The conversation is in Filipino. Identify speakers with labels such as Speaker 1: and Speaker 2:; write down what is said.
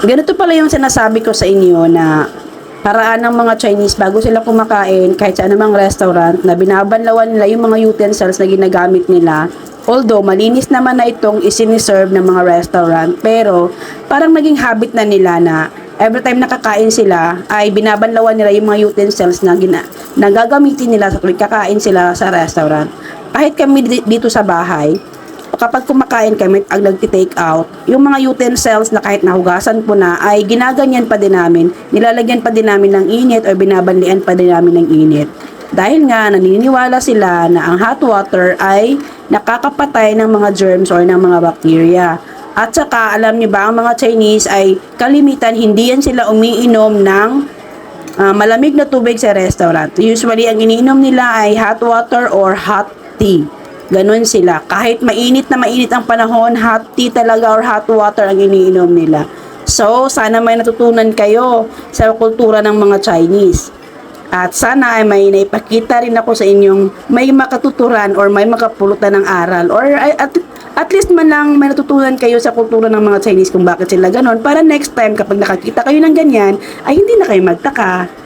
Speaker 1: ganito pala yung sinasabi ko sa inyo na paraan ng mga Chinese bago sila kumakain kahit sa anumang restaurant na binabanlawan nila yung mga utensils na ginagamit nila. Although malinis naman na itong isiniserve ng mga restaurant pero parang naging habit na nila na every time nakakain sila ay binabanlawan nila yung mga utensils na, gina, na nila sa tuwing kakain sila sa restaurant. Kahit kami di- dito sa bahay, kapag kumakain kami ang nagti-take out, yung mga utensils na kahit nahugasan po na ay ginaganyan pa din namin, nilalagyan pa din namin ng init o binabanlian pa din namin ng init. Dahil nga naniniwala sila na ang hot water ay nakakapatay ng mga germs or ng mga bacteria. At saka alam niyo ba ang mga Chinese ay kalimitan hindi yan sila umiinom ng ah, malamig na tubig sa restaurant. Usually ang iniinom nila ay hot water or hot tea. Ganon sila. Kahit mainit na mainit ang panahon, hot tea talaga or hot water ang iniinom nila. So, sana may natutunan kayo sa kultura ng mga Chinese. At sana ay may naipakita rin ako sa inyong may makatuturan or may makapulutan ng aral or at, at least man lang may natutunan kayo sa kultura ng mga Chinese kung bakit sila ganon para next time kapag nakakita kayo ng ganyan ay hindi na kayo magtaka.